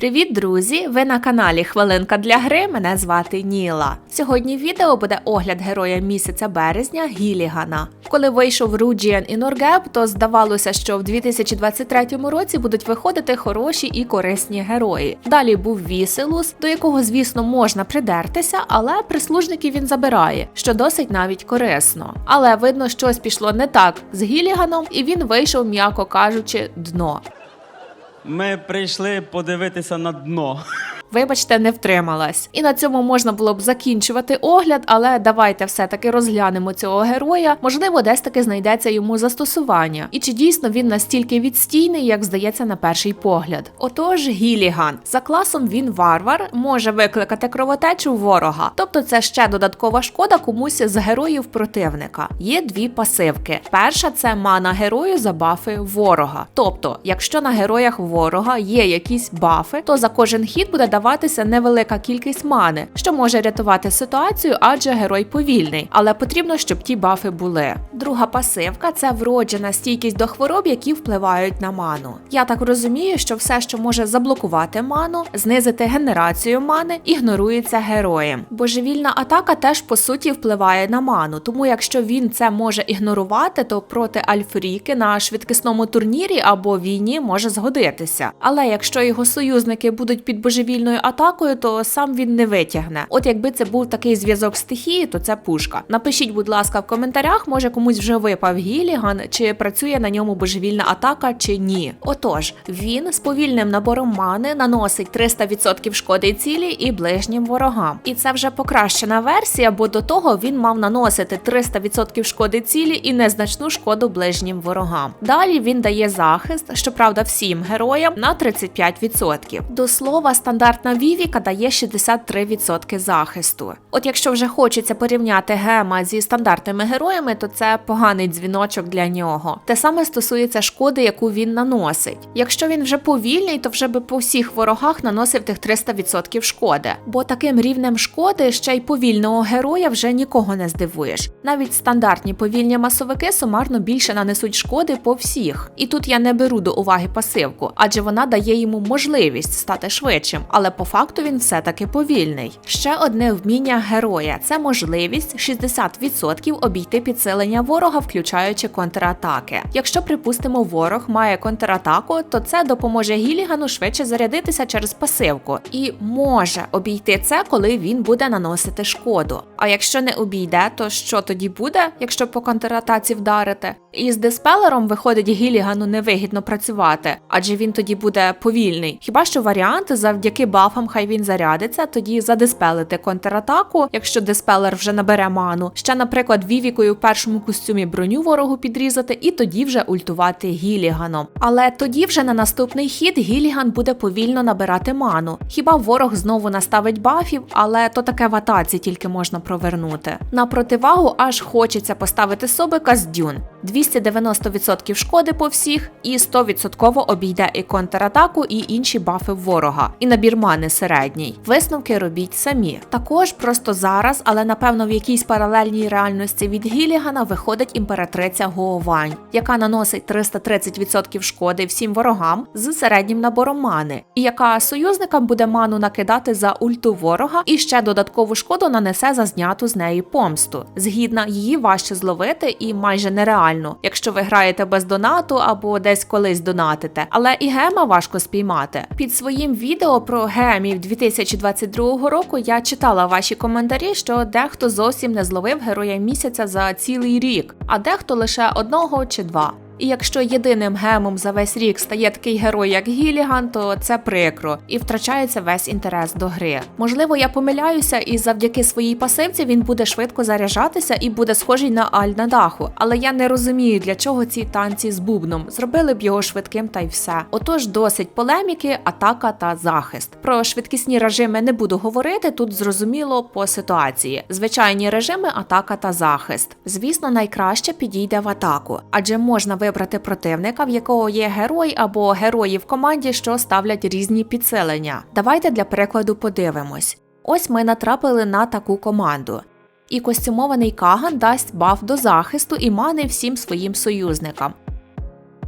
Привіт, друзі! Ви на каналі Хвилинка для гри. Мене звати Ніла. Сьогодні в відео буде огляд героя місяця березня Гілігана. Коли вийшов Руджіан і Норгеб, то здавалося, що в 2023 році будуть виходити хороші і корисні герої. Далі був Віселус, до якого, звісно, можна придертися, але прислужників він забирає, що досить навіть корисно. Але видно, щось пішло не так з Гіліганом, і він вийшов, м'яко кажучи, дно. Ми прийшли подивитися на дно. Вибачте, не втрималась. І на цьому можна було б закінчувати огляд, але давайте все-таки розглянемо цього героя. Можливо, десь таки знайдеться йому застосування. І чи дійсно він настільки відстійний, як здається на перший погляд? Отож, Гіліган. За класом він варвар, може викликати кровотечу ворога. Тобто це ще додаткова шкода комусь з героїв противника. Є дві пасивки. Перша це мана герою за бафи ворога. Тобто, якщо на героях ворога є якісь бафи, то за кожен хід буде даватися невелика кількість мани, що може рятувати ситуацію, адже герой повільний, але потрібно, щоб ті бафи були. Друга пасивка це вроджена стійкість до хвороб, які впливають на ману. Я так розумію, що все, що може заблокувати ману, знизити генерацію мани, ігнорується героєм. Божевільна атака теж по суті впливає на ману, тому якщо він це може ігнорувати, то проти Альфріки на швидкісному турнірі або війні може згодитися. Але якщо його союзники будуть під божевільною атакою, то сам він не витягне. От якби це був такий зв'язок стихії, то це пушка. Напишіть, будь ласка, в коментарях, може комусь вже випав Гіліган, чи працює на ньому божевільна атака, чи ні. Отож, він з повільним набором мани наносить 300% шкоди цілі і ближнім ворогам. І це вже покращена версія, бо до того він мав наносити 300% шкоди цілі і незначну шкоду ближнім ворогам. Далі він дає захист, щоправда, всім героям на 35%. До слова, стандартна Вівіка дає 63% захисту. От якщо вже хочеться порівняти гема зі стандартними героями, то це поганий дзвіночок для нього. Те саме стосується шкоди, яку він наносить. Якщо він вже повільний, то вже би по всіх ворогах наносив тих 300% шкоди. Бо таким рівнем шкоди ще й повільного героя вже нікого не здивуєш. Навіть стандартні повільні масовики сумарно більше нанесуть шкоди по всіх. І тут я не беру до уваги пасивку, адже вона дає йому можливість стати швидшим, але по факту він все-таки повільний. Ще одне вміння героя це можливість 60% обійти підсилення ворога, включаючи контратаки. Якщо, припустимо, ворог має контратаку, то це допоможе Гілігану швидше зарядитися через пасивку і може обійти це, коли він буде наносити шкоду. А якщо не обійде, то що тоді буде, якщо по контратаці вдарити? І з диспелером виходить Гілігану невигідно працювати, адже він тоді буде повільний. Хіба що варіант завдяки бафам хай він зарядиться, тоді задиспелити контратаку, якщо диспелер вже набере ману. Ще, наприклад, вівікою в першому костюмі броню ворогу підрізати, і тоді вже ультувати Гіліганом. Але тоді вже на наступний хід Гіліган буде повільно набирати ману. Хіба ворог знову наставить бафів, але то таке в атаці тільки можна провернути. На противагу аж хочеться поставити собика з дюн. 290% шкоди по всіх, і 100% обійде і контратаку, і інші бафи ворога, і набір мани середній. Висновки робіть самі. Також просто зараз, але напевно в якійсь паралельній реальності від Гілігана виходить імператриця Гоовань, яка наносить 330% шкоди всім ворогам з середнім набором мани, і яка союзникам буде ману накидати за ульту ворога і ще додаткову шкоду нанесе за зняту з неї помсту. Згідно її важче зловити і майже нереально, якщо ви граєте без донату або десь колись донатите. Але і гема важко спіймати. Під своїм відео про гемів 2022 року я читала ваші коментарі, що дехто зовсім не зловив героя місяця за цілий рік, а дехто лише одного чи два. І якщо єдиним гемом за весь рік стає такий герой, як Гіліган, то це прикро і втрачається весь інтерес до гри. Можливо, я помиляюся, і завдяки своїй пасивці він буде швидко заряджатися і буде схожий на Аль на даху. Але я не розумію, для чого ці танці з бубном. Зробили б його швидким та й все. Отож, досить полеміки, атака та захист. Про швидкісні режими не буду говорити. Тут зрозуміло по ситуації. Звичайні режими атака та захист. Звісно, найкраще підійде в атаку, адже можна вибрати противника, в якого є герой або герої в команді, що ставлять різні підсилення. Давайте для прикладу подивимось. Ось ми натрапили на таку команду. І костюмований Каган дасть баф до захисту і мани всім своїм союзникам.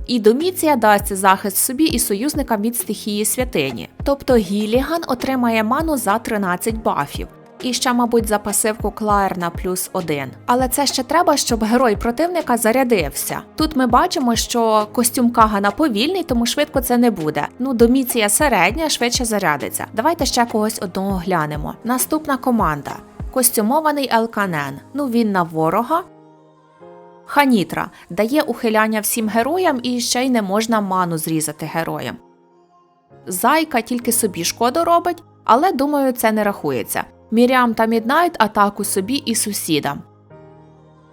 І доміція дасть захист собі і союзникам від стихії святині. Тобто Гіліган отримає ману за 13 бафів. І ще, мабуть, за пасивку Клаер на плюс один. Але це ще треба, щоб герой противника зарядився. Тут ми бачимо, що костюм Кагана повільний, тому швидко це не буде. Ну, доміція середня, швидше зарядиться. Давайте ще когось одного глянемо. Наступна команда: костюмований Елканен. Ну він на ворога. Ханітра дає ухиляння всім героям і ще й не можна ману зрізати героям. Зайка тільки собі шкоду робить, але думаю, це не рахується. Мірям та Міднайт атаку собі і сусідам.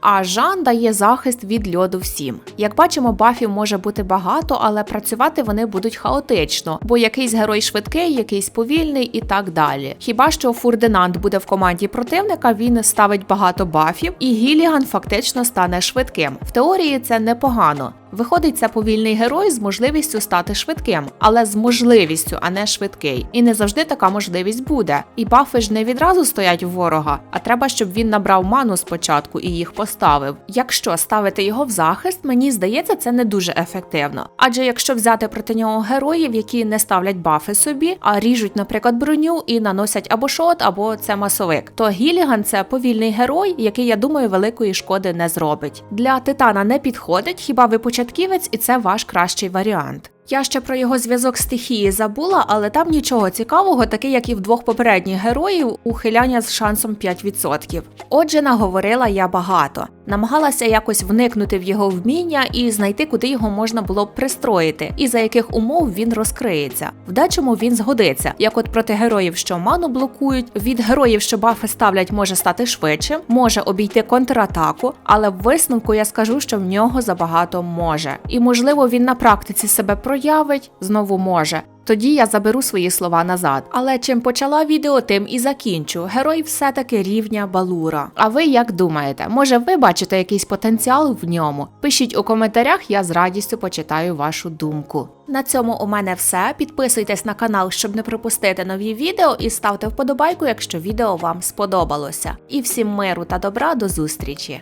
А Жан дає захист від льоду всім. Як бачимо, бафів може бути багато, але працювати вони будуть хаотично, бо якийсь герой швидкий, якийсь повільний і так далі. Хіба що Фурдинант буде в команді противника, він ставить багато бафів, і Гіліган фактично стане швидким. В теорії це непогано. Виходить, це повільний герой з можливістю стати швидким, але з можливістю, а не швидкий. І не завжди така можливість буде. І бафи ж не відразу стоять у ворога, а треба, щоб він набрав ману спочатку і їх поставив. Якщо ставити його в захист, мені здається, це не дуже ефективно. Адже якщо взяти проти нього героїв, які не ставлять бафи собі, а ріжуть, наприклад, броню і наносять або шот, або це масовик, то Гіліган це повільний герой, який, я думаю, великої шкоди не зробить. Для титана не підходить, хіба ви початківець, і це ваш кращий варіант. Я ще про його зв'язок стихії забула, але там нічого цікавого, таке як і в двох попередніх героїв, ухиляння з шансом 5%. Отже, наговорила я багато. Намагалася якось вникнути в його вміння і знайти, куди його можна було б пристроїти, і за яких умов він розкриється. В дечому він згодиться, як от проти героїв, що ману блокують, від героїв, що бафи ставлять, може стати швидшим, може обійти контратаку, але в висновку я скажу, що в нього забагато може. І можливо він на практиці себе проявить, знову може. Тоді я заберу свої слова назад. Але чим почала відео, тим і закінчу. Герой все-таки рівня Балура. А ви як думаєте? Може, ви бачите якийсь потенціал в ньому? Пишіть у коментарях, я з радістю почитаю вашу думку. На цьому у мене все. Підписуйтесь на канал, щоб не пропустити нові відео, і ставте вподобайку, якщо відео вам сподобалося. І всім миру та добра до зустрічі!